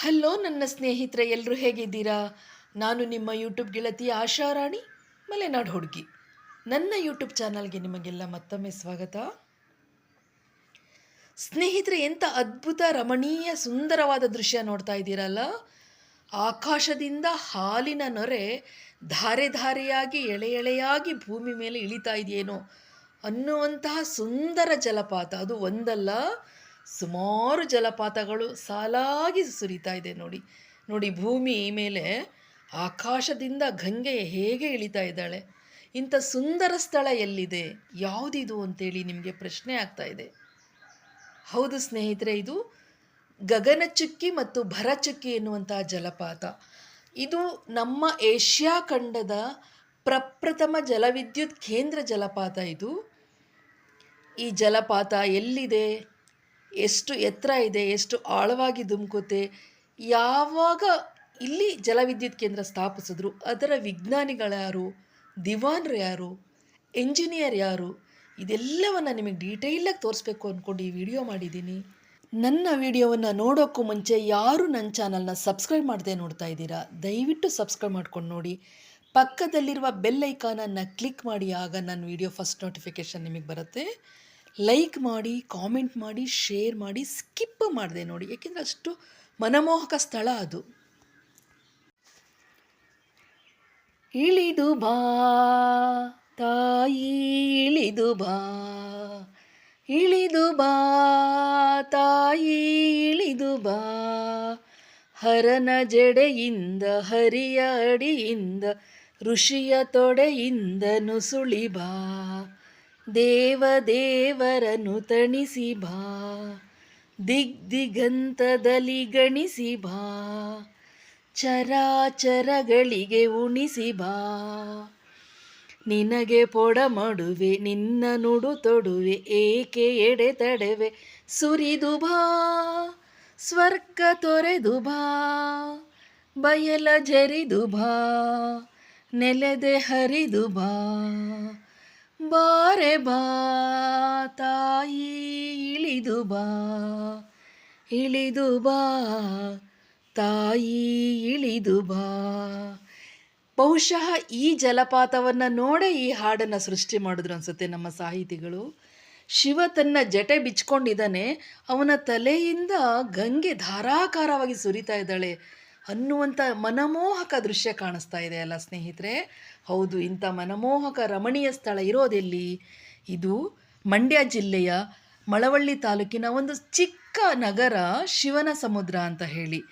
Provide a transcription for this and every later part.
Hello ನನ್ನ ಸ್ನೇಹಿತರೆ ಎಲ್ಲರೂ ಹೇಗಿದ್ದೀರಾ? ನಾನು ನಿಮ್ಮ ಯೂಟ್ಯೂಬ್ ಗೆಳತಿ ಆಶಾರಾಣಿ ಮಲೆನಾಡು ಹುಡುಗಿ. ನನ್ನ ಯೂಟ್ಯೂಬ್ ಚಾನಲ್ಗೆ ನಿಮಗೆಲ್ಲ ಮತ್ತೊಮ್ಮೆ ಸ್ವಾಗತ. ಸ್ನೇಹಿತರೆ, ಎಂಥ ಅದ್ಭುತ, ರಮಣೀಯ, ಸುಂದರವಾದ ದೃಶ್ಯ ನೋಡ್ತಾ ಇದ್ದೀರಲ್ಲ? ಆಕಾಶದಿಂದ ಹಾಲಿನ ನೊರೆ ಧಾರೆ ಧಾರೆಯಾಗಿ, ಎಳೆ ಎಳೆಯಾಗಿ ಭೂಮಿ ಮೇಲೆ ಇಳಿತಾ ಇದೆಯೇನೋ ಅನ್ನುವಂತಹ ಸುಂದರ ಜಲಪಾತ. ಅದು ಒಂದಲ್ಲ ಸುಮಾರು ಜಲಪಾತಗಳು ಸಾಲಾಗಿ ಸುರಿತಾ ಇದೆ ನೋಡಿ. ನೋಡಿ, ಭೂಮಿ ಮೇಲೆ ಆಕಾಶದಿಂದ ಗಂಗೆ ಹೇಗೆ ಇಳಿತಾ ಇದ್ದಾಳೆ. ಇಂಥ ಸುಂದರ ಸ್ಥಳ ಎಲ್ಲಿದೆ? ಯಾವುದಿದು ಅಂತೇಳಿ ನಿಮಗೆ ಪ್ರಶ್ನೆ ಆಗ್ತಾ ಇದೆ. ಹೌದು ಸ್ನೇಹಿತರೆ, ಇದು ಗಗನಚುಕ್ಕಿ ಮತ್ತು ಭರಚುಕ್ಕಿ ಎನ್ನುವಂತಹ ಜಲಪಾತ. ಇದು ನಮ್ಮ ಏಷ್ಯಾ ಖಂಡದ ಪ್ರಪ್ರಥಮ ಜಲವಿದ್ಯುತ್ ಕೇಂದ್ರ ಜಲಪಾತ ಇದು. ಈ ಜಲಪಾತ ಎಲ್ಲಿದೆ? ಎಷ್ಟು ಎತ್ತರ ಇದೆ, ಎಷ್ಟು ಆಳವಾಗಿ ಧುಮುಕುತ್ತೆ ಯಾವಾಗ ಇಲ್ಲಿ ಜಲವಿದ್ಯುತ್ ಕೇಂದ್ರ ಸ್ಥಾಪಿಸಿದ್ರು, ಅದರ ವಿಜ್ಞಾನಿಗಳ್ಯಾರು ದಿವಾನ್ರು ಯಾರು, ಎಂಜಿನಿಯರ್ ಯಾರು, ಇದೆಲ್ಲವನ್ನು ನಿಮಗೆ ಡೀಟೇಲಾಗಿ ತೋರಿಸ್ಬೇಕು ಅಂದ್ಕೊಂಡು ಈ ವಿಡಿಯೋ ಮಾಡಿದ್ದೀನಿ ನನ್ನ ವಿಡಿಯೋವನ್ನು ನೋಡೋಕ್ಕೂ ಮುಂಚೆ ಯಾರು ನನ್ನ ಚಾನಲ್ನ ಸಬ್ಸ್ಕ್ರೈಬ್ ಮಾಡದೆ ನೋಡ್ತಾ ಇದ್ದೀರಾ, ದಯವಿಟ್ಟು ಸಬ್ಸ್ಕ್ರೈಬ್ ಮಾಡ್ಕೊಂಡು ನೋಡಿ. ಪಕ್ಕದಲ್ಲಿರುವ ಬೆಲ್ ಐಕಾನನ್ನು ಕ್ಲಿಕ್ ಮಾಡಿ, ಆಗ ನನ್ನ ವಿಡಿಯೋ ಫಸ್ಟ್ ನೋಟಿಫಿಕೇಷನ್ ನಿಮಗೆ ಬರುತ್ತೆ. ಲೈಕ್ ಮಾಡಿ ಕಾಮೆಂಟ್ ಮಾಡಿ ಶೇರ್ ಮಾಡಿ ಸ್ಕಿಪ್ ಮಾಡಿದೆ ನೋಡಿ. ಏಕೆಂದರೆ ಅಷ್ಟು ಮನಮೋಹಕ ಸ್ಥಳ ಅದು. ಇಳಿದು ಬಾ, ತಾಯಿ, ಇಳಿದು ಬಾ. ಇಳಿದು ಬಾ, ತಾಯಿ, ಇಳಿದು ಬಾ. ಹರನ ಜಡೆಯಿಂದ, ಹರಿಯ ಅಡಿಯಿಂದ, ಋಷಿಯ ತೊಡೆಯಿಂದ ನುಸುಳಿ ಬಾ. ದೇವ ದೇವರನು ತಣಿಸಿ ಬಾ, ದಿಗ್ದಿಗಂತದಲ್ಲಿ ಗಣಿಸಿ ಬಾ, ಚರಾಚರಗಳಿಗೆ ಉಣಿಸಿ ಬಾ. ನಿನಗೆ ಪೊಡಮಡುವೆ, ನಿನ್ನ ನುಡು ತೊಡುವೆ, ಏಕೆ ಎಡೆ ತಡೆವೆ? ಸುರಿದು ಬಾ, ಸ್ವರ್ಗ ತೊರೆದು ಬಾ, ಬಯಲ ಜರಿದು ಬಾ, ನೆಲೆದೆ ಹರಿದು ಬಾ. ಬಾರೆ ಬಾ, ತಾಯಿ, ಇಳಿದು ಬಾ ಇಳಿದು ಬಾ, ತಾಯಿ, ಇಳಿದು ಬಾ. ಬಹುಶಃ ಈ ಜಲಪಾತವನ್ನು ನೋಡೇ ಈ ಹಾಡನ್ನು ಸೃಷ್ಟಿ ಮಾಡಿದ್ರು ಅನಿಸುತ್ತೆ ನಮ್ಮ ಸಾಹಿತಿಗಳು. ಶಿವ ತನ್ನ ಜಟೆ ಬಿಚ್ಕೊಂಡಿದ್ದಾನೆ, ಅವನ ತಲೆಯಿಂದ ಗಂಗೆ ಧಾರಾಕಾರವಾಗಿ ಸುರಿತಾ ಇದ್ದಾಳೆ. ಅನ್ನುವಂಥ ಮನಮೋಹಕ ದೃಶ್ಯ ಕಾಣಿಸ್ತಾ ಇದೆ ಅಲ್ಲ ಸ್ನೇಹಿತರೆ? ಹೌದು, ಇಂಥ ಮನಮೋಹಕ ರಮಣೀಯ ಸ್ಥಳ ಇರೋದೆಲ್ಲಿ? ಇದು ಮಂಡ್ಯ ಜಿಲ್ಲೆಯ ಮಳವಳ್ಳಿ ತಾಲೂಕಿನ ಒಂದು ಚಿಕ್ಕ ನಗರ ಶಿವನ ಸಮುದ್ರ ಅಂತ ಹೇಳಿ.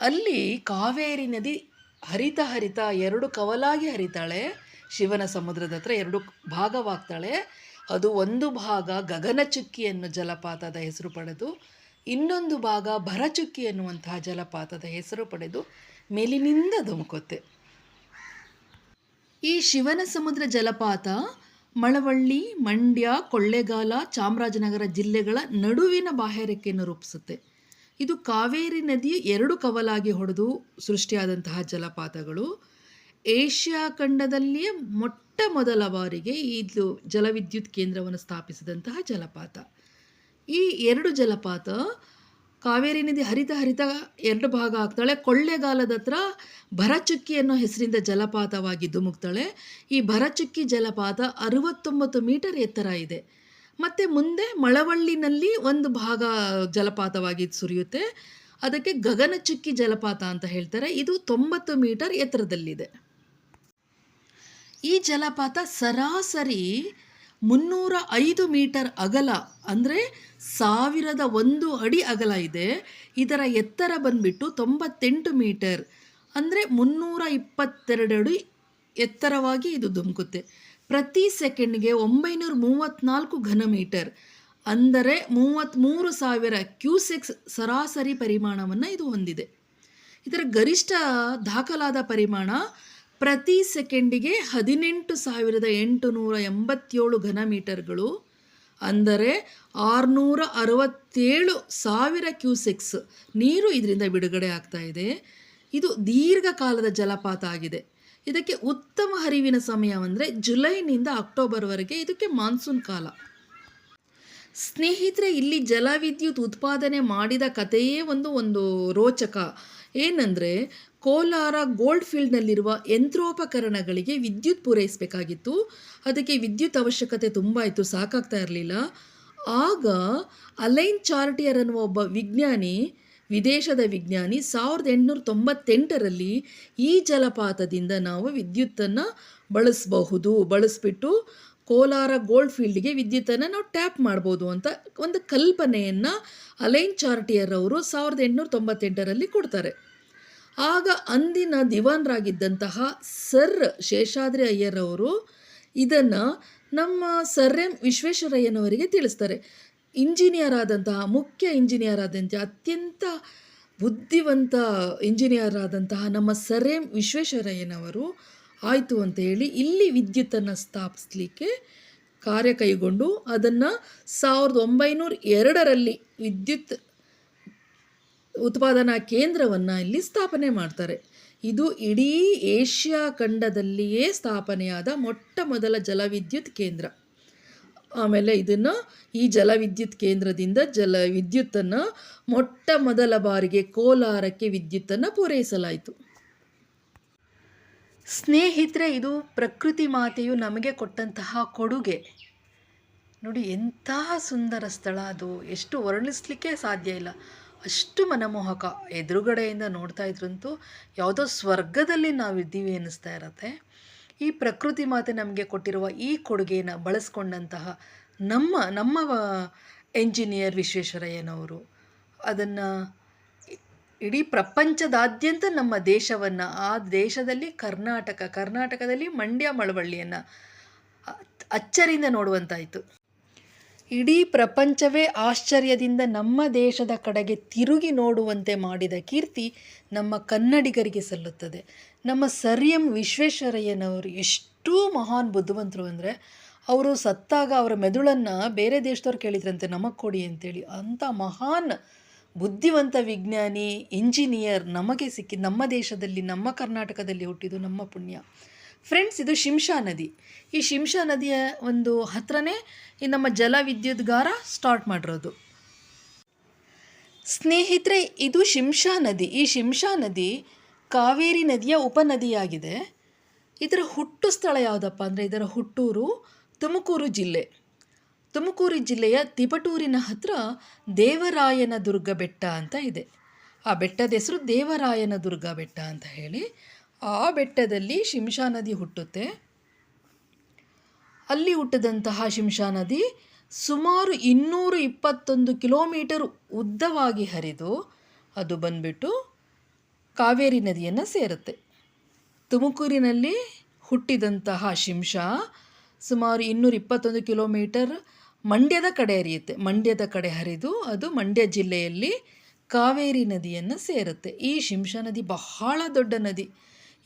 ಅಲ್ಲಿ ಕಾವೇರಿ ನದಿ ಹರಿತ ಹರಿತ ಎರಡು ಕವಲಾಗಿ ಹರಿತಾಳೆ. ಶಿವನ ಸಮುದ್ರದ ಹತ್ರ ಎರಡು ಭಾಗವಾಗ್ತಾಳೆ. ಅದು ಒಂದು ಭಾಗ ಗಗನಚುಕ್ಕಿಯನ್ನು ಜಲಪಾತದ ಹೆಸರು ಪಡೆದು ಇನ್ನೊಂದು ಭಾಗ ಭರಚುಕ್ಕಿ ಎನ್ನುವಂತಹ ಜಲಪಾತದ ಹೆಸರು ಪಡೆದು ಮೇಲಿನಿಂದ ಧುಮುಕುತ್ತೆ. ಈ ಶಿವನ ಸಮುದ್ರ ಜಲಪಾತ ಮಳವಳ್ಳಿ, ಮಂಡ್ಯ, ಕೊಳ್ಳೇಗಾಲ, ಚಾಮರಾಜನಗರ ಜಿಲ್ಲೆಗಳ ನಡುವಿನ ಬಾಹ್ಯರೇಖೆಯನ್ನು ರೂಪಿಸುತ್ತೆ. ಇದು ಕಾವೇರಿ ನದಿಯ ಎರಡು ಕವಲಾಗಿ ಹೊಡೆದು ಸೃಷ್ಟಿಯಾದಂತಹ ಜಲಪಾತಗಳು. ಏಷ್ಯಾ ಖಂಡದಲ್ಲಿಯೇ ಮೊಟ್ಟ ಮೊದಲ ಬಾರಿಗೆ ಇದು ಜಲವಿದ್ಯುತ್ ಕೇಂದ್ರವನ್ನು ಸ್ಥಾಪಿಸಿದಂತಹ ಜಲಪಾತ. ಈ ಎರಡು ಜಲಪಾತ ಕಾವೇರಿ ನದಿ ಹರಿತ ಹರಿತ ಎರಡು ಭಾಗ ಆಗ್ತಾಳೆ. ಕೊಳ್ಳೆಗಾಲದ ಹತ್ರ ಭರಚುಕ್ಕಿ ಅನ್ನೋ ಹೆಸರಿಂದ ಜಲಪಾತವಾಗಿ ಧುಮುಕ್ತಾಳೆ ಈ ಭರಚುಕ್ಕಿ ಜಲಪಾತ ಅರವತ್ತೊಂಬತ್ತು ಮೀಟರ್ ಎತ್ತರ ಇದೆ. ಮತ್ತು ಮುಂದೆ ಮಳವಳ್ಳಿನಲ್ಲಿ ಒಂದು ಭಾಗ ಜಲಪಾತವಾಗಿ ಸುರಿಯುತ್ತೆ. ಅದಕ್ಕೆ ಗಗನಚುಕ್ಕಿ ಜಲಪಾತ ಅಂತ ಹೇಳ್ತಾರೆ. ಇದು ತೊಂಬತ್ತು ಮೀಟರ್ ಎತ್ತರದಲ್ಲಿದೆ. ಈ ಜಲಪಾತ ಸರಾಸರಿ ಮುನ್ನೂರ ಐದು ಮೀಟರ್ ಅಗಲ ಅಂದರೆ ಸಾವಿರದ ಒಂದು ಅಡಿ ಅಗಲ ಇದೆ. ಇದರ ಎತ್ತರ ಬಂದ್ಬಿಟ್ಟು ತೊಂಬತ್ತೆಂಟು ಮೀಟರ್ ಅಂದರೆ ಮುನ್ನೂರ ಇಪ್ಪತ್ತೆರಡು ಅಡಿ ಎತ್ತರವಾಗಿ ಇದು ಧುಮುಕುತ್ತೆ. ಪ್ರತಿ ಸೆಕೆಂಡ್ಗೆ ಒಂಬೈನೂರ ಮೂವತ್ತ್ನಾಲ್ಕು ಘನ ಮೀಟರ್ ಅಂದರೆ ಮೂವತ್ತ್ಮೂರು ಸಾವಿರ ಕ್ಯೂಸೆಕ್ಸ್ ಸರಾಸರಿ ಪರಿಮಾಣವನ್ನು ಇದು ಹೊಂದಿದೆ. ಇದರ ಗರಿಷ್ಠ ದಾಖಲಾದ ಪರಿಮಾಣ ಪ್ರತಿ ಸೆಕೆಂಡಿಗೆ ಹದಿನೆಂಟು ಸಾವಿರದ ಎಂಟು ನೂರ ಎಂಬತ್ತೇಳು ಘನ ಮೀಟರ್ಗಳು, ಅಂದರೆ ಆರುನೂರ ಅರವತ್ತೇಳು ಸಾವಿರ ಕ್ಯೂಸೆಕ್ಸ್ ನೀರು ಇದರಿಂದ ಬಿಡುಗಡೆ ಆಗ್ತಾ ಇದೆ. ಇದು ದೀರ್ಘಕಾಲದ ಜಲಪಾತ ಆಗಿದೆ. ಇದಕ್ಕೆ ಉತ್ತಮ ಹರಿವಿನ ಸಮಯವಂದರೆ ಜುಲೈನಿಂದ ಅಕ್ಟೋಬರ್ವರೆಗೆ ಇದಕ್ಕೆ ಮಾನ್ಸೂನ್ ಕಾಲ. ಸ್ನೇಹಿತರೆ, ಇಲ್ಲಿ ಜಲವಿದ್ಯುತ್ ಉತ್ಪಾದನೆ ಮಾಡಿದ ಕಥೆಯೇ ಒಂದು ಒಂದು ರೋಚಕ. ಏನಂದರೆ ಕೋಲಾರ ಗೋಲ್ಡ್ ಫೀಲ್ಡ್ನಲ್ಲಿರುವ ಯಂತ್ರೋಪಕರಣಗಳಿಗೆ ವಿದ್ಯುತ್ ಪೂರೈಸಬೇಕಾಗಿತ್ತು. ಅದಕ್ಕೆ ವಿದ್ಯುತ್ ಅವಶ್ಯಕತೆ ತುಂಬ ಇತ್ತು, ಸಾಕಾಗ್ತಾ ಇರಲಿಲ್ಲ. ಆಗ ಅಲೈನ್ ಚಾರ್ಟಿಯರ್ ಅನ್ನುವ ಒಬ್ಬ ವಿಜ್ಞಾನಿ, ವಿದೇಶದ ವಿಜ್ಞಾನಿ ಸಾವಿರದ ಎಂಟುನೂರ ತೊಂಬತ್ತೆಂಟರಲ್ಲಿ ಈ ಜಲಪಾತದಿಂದ ನಾವು ವಿದ್ಯುತ್ತನ್ನು ಬಳಸಬಹುದು. ಬಳಸಿಬಿಟ್ಟು ಕೋಲಾರ ಗೋಲ್ಡ್ ಫೀಲ್ಡ್ಗೆ ವಿದ್ಯುತ್ತನ್ನು ನಾವು ಟ್ಯಾಪ್ ಮಾಡ್ಬೋದು ಅಂತ ಒಂದು ಕಲ್ಪನೆಯನ್ನು ಅಲೈನ್ ಚಾರ್ಟಿಯರ್ ಅವರು ಸಾವಿರದ ಎಂಟುನೂರ ತೊಂಬತ್ತೆಂಟರಲ್ಲಿ ಕೊಡ್ತಾರೆ. ಆಗ ಅಂದಿನ ದಿವಾನ್ರಾಗಿದ್ದಂತಹ ಸರ್ ಶೇಷಾದ್ರಿ ಅಯ್ಯರ್ ಅವರು ಇದನ್ನು ನಮ್ಮ ಸರ್ ಎಂ ವಿಶ್ವೇಶ್ವರಯ್ಯನವರಿಗೆ ತಿಳಿಸ್ತಾರೆ. ಇಂಜಿನಿಯರ್ ಆದಂತಹ ಮುಖ್ಯ ಇಂಜಿನಿಯರ್ ಆದಂತಹ ಅತ್ಯಂತ ಬುದ್ಧಿವಂತ ಇಂಜಿನಿಯರ್ ಆದಂತಹ ನಮ್ಮ ಸರ್ ಎಂ ವಿಶ್ವೇಶ್ವರಯ್ಯನವರು ಆಯಿತು ಅಂತ ಹೇಳಿ ಇಲ್ಲಿ ವಿದ್ಯುತ್ತನ್ನು ಸ್ಥಾಪಿಸಲಿಕ್ಕೆ ಕಾರ್ಯ ಕೈಗೊಂಡು ಅದನ್ನು ಸಾವಿರದ ಒಂಬೈನೂರ ಎರಡರಲ್ಲಿ ವಿದ್ಯುತ್ ಉತ್ಪಾದನಾ ಕೇಂದ್ರವನ್ನು ಇಲ್ಲಿ ಸ್ಥಾಪನೆ ಮಾಡ್ತಾರೆ. ಇದು ಇಡೀ ಏಷ್ಯಾ ಖಂಡದಲ್ಲಿಯೇ ಸ್ಥಾಪನೆಯಾದ ಮೊಟ್ಟ ಮೊದಲ ಜಲವಿದ್ಯುತ್ ಕೇಂದ್ರ. ಆಮೇಲೆ ಇದನ್ನು ಈ ಜಲವಿದ್ಯುತ್ ಕೇಂದ್ರದಿಂದ ಜಲ ವಿದ್ಯುತ್ತನ್ನು ಮೊಟ್ಟ ಮೊದಲ ಬಾರಿಗೆ ಕೋಲಾರಕ್ಕೆ ವಿದ್ಯುತ್ತನ್ನು ಪೂರೈಸಲಾಯಿತು. ಸ್ನೇಹಿತರೆ, ಇದು ಪ್ರಕೃತಿ ಮಾತೆಯು ನಮಗೆ ಕೊಟ್ಟಂತಹ ಕೊಡುಗೆ. ನೋಡಿ ಎಂತಹ ಸುಂದರ ಸ್ಥಳ ಅದು. ಎಷ್ಟು ವರ್ಣಿಸ್ಲಿಕ್ಕೆ ಸಾಧ್ಯ ಇಲ್ಲ. ಅಷ್ಟು ಮನಮೋಹಕ ಎದುರುಗಡೆಯಿಂದ ನೋಡ್ತಾ ಇದ್ರಂತೂ ಯಾವುದೋ ಸ್ವರ್ಗದಲ್ಲಿ ನಾವು ಇದ್ದೀವಿ ಅನ್ನಿಸ್ತಾ ಇರತ್ತೆ. ಈ ಪ್ರಕೃತಿ ಮಾತೆ ನಮಗೆ ಕೊಟ್ಟಿರುವ ಈ ಕೊಡುಗೆನ ಬಳಸ್ಕೊಂಡಂತಹ ನಮ್ಮ ನಮ್ಮ ಎಂಜಿನಿಯರ್ ವಿಶ್ವೇಶ್ವರಯ್ಯನವರು ಅದನ್ನು ಇಡೀ ಪ್ರಪಂಚದಾದ್ಯಂತ ನಮ್ಮ ದೇಶವನ್ನು, ಆ ದೇಶದಲ್ಲಿ ಕರ್ನಾಟಕ, ಕರ್ನಾಟಕದಲ್ಲಿ ಮಂಡ್ಯ ಮಳವಳ್ಳಿಯನ್ನು ಅಚ್ಚರಿಯಿಂದ ನೋಡುವಂತಾಯಿತು. ಇಡೀ ಪ್ರಪಂಚವೇ ಆಶ್ಚರ್ಯದಿಂದ ನಮ್ಮ ದೇಶದ ಕಡೆಗೆ ತಿರುಗಿ ನೋಡುವಂತೆ ಮಾಡಿದ ಕೀರ್ತಿ ನಮ್ಮ ಕನ್ನಡಿಗರಿಗೆ ಸಲ್ಲುತ್ತದೆ. ನಮ್ಮ ಸರ್ ಎಂ ವಿಶ್ವೇಶ್ವರಯ್ಯನವರು ಎಷ್ಟು ಮಹಾನ್ ಬುದ್ಧಿವಂತರು ಅಂದರೆ ಅವರು ಸತ್ತಾಗ ಅವರ ಮೆದುಳನ್ನು ಬೇರೆ ದೇಶದವ್ರು ಕೇಳಿದ್ರಂತೆ, ನಮಗೆ ಕೊಡಿ ಅಂತೇಳಿ. ಅಂಥ ಮಹಾನ್ ಬುದ್ಧಿವಂತ ವಿಜ್ಞಾನಿ, ಇಂಜಿನಿಯರ್ ನಮಗೆ ಸಿಕ್ಕಿ ನಮ್ಮ ದೇಶದಲ್ಲಿ, ನಮ್ಮ ಕರ್ನಾಟಕದಲ್ಲಿ ಹುಟ್ಟಿದ್ದು ನಮ್ಮ ಪುಣ್ಯ. ಫ್ರೆಂಡ್ಸ್ ಇದು ಶಿಂಷಾ ನದಿ. ಈ ಶಿಂಷಾ ನದಿಯ ಒಂದು ಹತ್ರನೇ ಈ ನಮ್ಮ ಜಲ ವಿದ್ಯುತ್ಗಾರ ಸ್ಟಾರ್ಟ್ ಮಾಡಿರೋದು. ಸ್ನೇಹಿತರೆ, ಇದು ಶಿಂಷಾ ನದಿ. ಈ ಶಿಂಷಾ ನದಿ ಕಾವೇರಿ ನದಿಯ ಉಪನದಿಯಾಗಿದೆ. ಇದರ ಹುಟ್ಟು ಸ್ಥಳ ಯಾವುದಪ್ಪ ಅಂದರೆ ಇದರ ಹುಟ್ಟೂರು ತುಮಕೂರು ಜಿಲ್ಲೆ. ತುಮಕೂರು ಜಿಲ್ಲೆಯ ತಿಪಟೂರಿನ ಹತ್ರ ದೇವರಾಯನ ದುರ್ಗ ಬೆಟ್ಟ ಅಂತ ಇದೆ. ಆ ಬೆಟ್ಟದ ಹೆಸರು ದೇವರಾಯನ ದುರ್ಗ ಬೆಟ್ಟ ಅಂತ ಹೇಳಿ ಆ ಬೆಟ್ಟದಲ್ಲಿ ಶಿಂಷಾ ನದಿ ಹುಟ್ಟುತ್ತೆ. ಅಲ್ಲಿ ಹುಟ್ಟಿದಂತಹ ಶಿಂಷಾ ನದಿ ಸುಮಾರು ಇನ್ನೂರು ಇಪ್ಪತ್ತೊಂದು ಕಿಲೋಮೀಟರ್ ಉದ್ದವಾಗಿ ಹರಿದು ಅದು ಬಂದ್ಬಿಟ್ಟು ಕಾವೇರಿ ನದಿಯನ್ನು ಸೇರುತ್ತೆ. ತುಮಕೂರಿನಲ್ಲಿ ಹುಟ್ಟಿದಂತಹ ಶಿಂಷಾ ಸುಮಾರು ಇನ್ನೂರ ಇಪ್ಪತ್ತೊಂದು ಕಿಲೋಮೀಟರ್ ಮಂಡ್ಯದ ಕಡೆ ಹರಿಯುತ್ತೆ. ಮಂಡ್ಯದ ಕಡೆ ಹರಿದು ಅದು ಮಂಡ್ಯ ಜಿಲ್ಲೆಯಲ್ಲಿ ಕಾವೇರಿ ನದಿಯನ್ನು ಸೇರುತ್ತೆ. ಈ ಶಿಂಷಾ ನದಿ ಬಹಳ ದೊಡ್ಡ ನದಿ.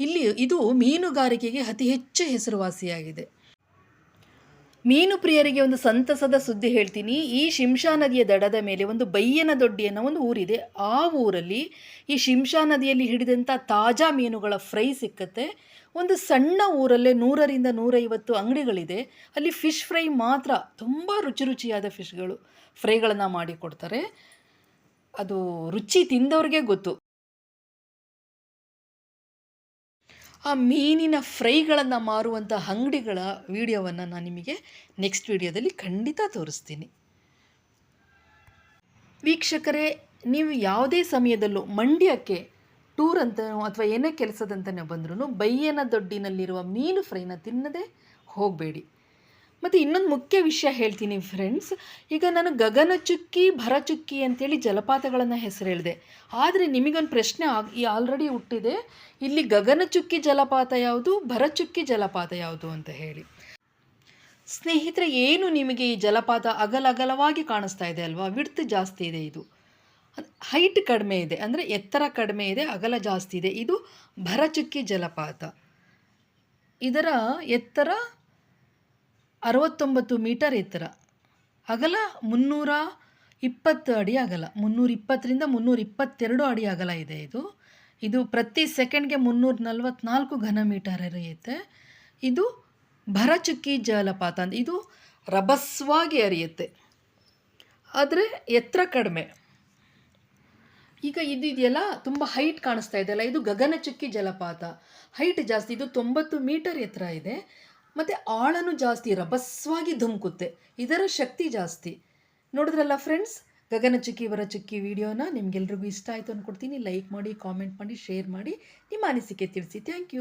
ಇಲ್ಲಿ ಇದು ಮೀನುಗಾರಿಕೆಗೆ ಅತಿ ಹೆಚ್ಚು ಹೆಸರುವಾಸಿಯಾಗಿದೆ. ಮೀನು ಪ್ರಿಯರಿಗೆ ಒಂದು ಸಂತಸದ ಸುದ್ದಿ ಹೇಳ್ತೀನಿ. ಈ ಶಿಂಷಾ ನದಿಯ ದಡದ ಮೇಲೆ ಒಂದು ಬೈಯನ ದೊಡ್ಡಿ ಅನ್ನೋ ಒಂದು ಊರಿದೆ. ಆ ಊರಲ್ಲಿ ಈ ಶಿಂಷಾ ನದಿಯಲ್ಲಿ ಹಿಡಿದಂಥ ತಾಜಾ ಮೀನುಗಳ ಫ್ರೈ ಸಿಕ್ಕತ್ತೆ. ಒಂದು ಸಣ್ಣ ಊರಲ್ಲೇ ನೂರರಿಂದ ನೂರೈವತ್ತು ಅಂಗಡಿಗಳಿದೆ. ಅಲ್ಲಿ ಫಿಶ್ ಫ್ರೈ ಮಾತ್ರ ತುಂಬ ರುಚಿ ರುಚಿಯಾದ ಫಿಶ್ಗಳು ಫ್ರೈಗಳನ್ನು ಮಾಡಿಕೊಡ್ತಾರೆ. ಅದು ರುಚಿ ತಿಂದವ್ರಿಗೆ ಗೊತ್ತು. ಆ ಮೀನಿನ ಫ್ರೈಗಳನ್ನು ಮಾರುವಂಥ ಅಂಗಡಿಗಳ ವಿಡಿಯೋವನ್ನು ನಾನು ನಿಮಗೆ ನೆಕ್ಸ್ಟ್ ವಿಡಿಯೋದಲ್ಲಿ ಖಂಡಿತ ತೋರಿಸ್ತೀನಿ. ವೀಕ್ಷಕರೇ, ನೀವು ಯಾವುದೇ ಸಮಯದಲ್ಲೂ ಮಂಡ್ಯಕ್ಕೆ ಟೂರ್ ಅಂತ ಅಥವಾ ಏನೇ ಕೆಲಸದಂತನೇ ಬಂದ್ರೂ ಬೈಯನ ದೊಡ್ಡಿನಲ್ಲಿರುವ ಮೀನು ಫ್ರೈನ ತಿನ್ನದೇ ಹೋಗಬೇಡಿ. ಮತ್ತು ಇನ್ನೊಂದು ಮುಖ್ಯ ವಿಷಯ ಹೇಳ್ತೀನಿ ಫ್ರೆಂಡ್ಸ್ ಈಗ ನಾನು ಗಗನಚುಕ್ಕಿ ಭರಚುಕ್ಕಿ ಅಂತೇಳಿ ಜಲಪಾತಗಳನ್ನು ಹೆಸರು ಹೇಳಿದೆ ಆದರೆ ನಿಮಗೊಂದು ಪ್ರಶ್ನೆ ಆಗಿ ಆಲ್ರೆಡಿ ಹುಟ್ಟಿದೆ. ಇಲ್ಲಿ ಗಗನಚುಕ್ಕಿ ಜಲಪಾತ ಯಾವುದು ಭರಚುಕ್ಕಿ ಜಲಪಾತ ಯಾವುದು ಅಂತ ಹೇಳಿ. ಸ್ನೇಹಿತರೆ, ಏನು ನಿಮಗೆ ಈ ಜಲಪಾತ ಅಗಲಗಲವಾಗಿ ಕಾಣಿಸ್ತಾ ಇದೆ ಅಲ್ವಾ? ವಿಡ್ತ್ ಜಾಸ್ತಿ ಇದೆ ಇದು. ಹೈಟ್ ಕಡಿಮೆ ಇದೆ, ಅಂದರೆ ಎತ್ತರ ಕಡಿಮೆ ಇದೆ, ಅಗಲ ಜಾಸ್ತಿ ಇದೆ. ಇದು ಭರಚುಕ್ಕಿ ಜಲಪಾತ. ಇದರ ಎತ್ತರ ಅರವತ್ತೊಂಬತ್ತು ಮೀಟರ್ ಎತ್ತರ. ಅಗಲ ಮುನ್ನೂರ ಇಪ್ಪತ್ತು ಅಡಿ ಅಗಲ. ಮುನ್ನೂರ ಇಪ್ಪತ್ತರಿಂದ ಮುನ್ನೂರ ಇಪ್ಪತ್ತೆರಡು ಅಡಿ ಅಗಲ ಇದೆ ಇದು. ಇದು ಪ್ರತಿ ಸೆಕೆಂಡ್ಗೆ ಮುನ್ನೂರ ನಲ್ವತ್ನಾಲ್ಕು ಘನ ಮೀಟರ್ ಹರಿಯುತ್ತೆ. ಇದು ಭರಚುಕ್ಕಿ ಜಲಪಾತ ಅಂತ. ಇದು ರಭಸ್ವಾಗಿ ಹರಿಯುತ್ತೆ. ಆದರೆ ಎತ್ತರ ಕಡಿಮೆ. ಈಗ ಇದು ಇದೆಯಲ್ಲ, ತುಂಬ ಹೈಟ್ ಕಾಣಿಸ್ತಾ ಇದೆಯಲ್ಲ ಇದು ಗಗನಚುಕ್ಕಿ ಜಲಪಾತ. ಹೈಟ್ ಜಾಸ್ತಿ, ಇದು ತೊಂಬತ್ತು ಮೀಟರ್ ಎತ್ತರ ಇದೆ. ಮತ್ತು ಆಳನು ಜಾಸ್ತಿ, ರಭಸ್ವಾಗಿ ಧುಮುಕುತ್ತೆ. ಇದರ ಶಕ್ತಿ ಜಾಸ್ತಿ. ನೋಡಿದ್ರಲ್ಲ ಫ್ರೆಂಡ್ಸ್ ಗಗನಚುಕ್ಕಿ ವರಚುಕ್ಕಿ ವಿಡಿಯೋನ ನಿಮ್ಗೆಲ್ರಿಗೂ ಇಷ್ಟ ಆಯಿತು ಅಂದ್ಕೊಡ್ತೀನಿ ಲೈಕ್ ಮಾಡಿ ಕಾಮೆಂಟ್ ಮಾಡಿ ಶೇರ್ ಮಾಡಿ. ನಿಮ್ಮ ಅನಿಸಿಕೆ ತಿಳಿಸಿ. Thank you